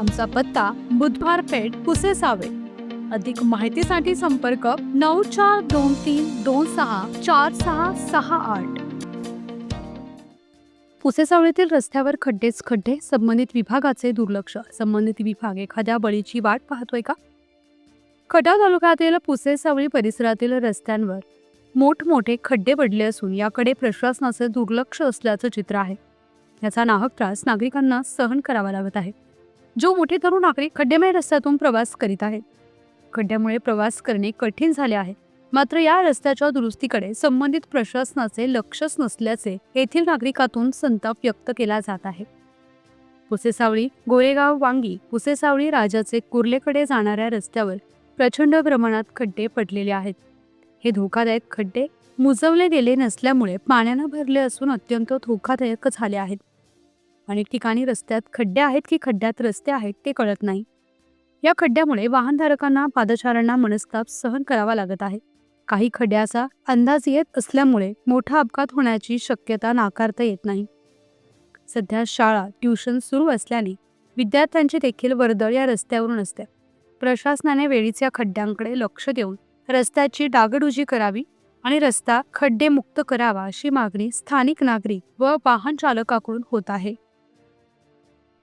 आमचा पत्ता बुधवार पेठ कुसेसावे. अधिक माहितीसाठी संपर्क नऊ चार दोन तीन दोन सहा चार सहा सहा आठ. पुसेसावळीतील रस्त्यावर खड्डेच खड्डे संबंधित विभागाचे दुर्लक्ष. संबंधित विभाग एखाद्या बळीची वाट पाहतोय का? खटाव तालुक्यातील पुसेसावळी परिसरातील रस्त्यांवर मोठमोठे खड्डे पडले असून याकडे प्रशासनाचे दुर्लक्ष असल्याचं चित्र आहे. याचा नाहक त्रास नागरिकांना सहन करावा लागत आहे. जो मोठे तरुण नागरिक खड्डेमय रस्त्यातून प्रवास करीत आहेत. खड्ड्यामुळे प्रवास करणे कठीण झाले आहे. मात्र या रस्त्याच्या दुरुस्तीकडे संबंधित प्रशासनाचे लक्षच नसल्याचे येथील नागरिकातून संताप व्यक्त केला जात आहे. पुसेसावळी गोरेगाव वांगी पुसेसावळी राजाचे कुर्लेकडे जाणाऱ्या रस्त्यावर प्रचंड प्रमाणात खड्डे पडलेले आहेत. हे धोकादायक खड्डे मुजवले गेले नसल्यामुळे पाण्यानं भरले असून अत्यंत धोकादायक झाले आहेत. अनेक ठिकाणी रस्त्यात खड्डे आहेत की खड्ड्यात रस्ते आहेत ते कळत नाही. या खड्ड्यामुळे वाहनधारकांना पादचाऱ्यांना मनस्ताप सहन करावा लागत आहे. काही खड्ड्याचा अंदाज येत असल्यामुळे मोठा अपघात होण्याची शक्यता नाकारता येत नाही. सध्या शाळा ट्यूशन सुरू असल्याने विद्यार्थ्यांचे देखील वर्दळ या रस्त्यावरून असते. प्रशासनाने वेळीच या खड्ड्यांकडे लक्ष देऊन रस्त्याची डागडुजी करावी आणि रस्ता खड्डेमुक्त करावा अशी मागणी स्थानिक नागरिक व वाहन चालकाकडून होत आहे.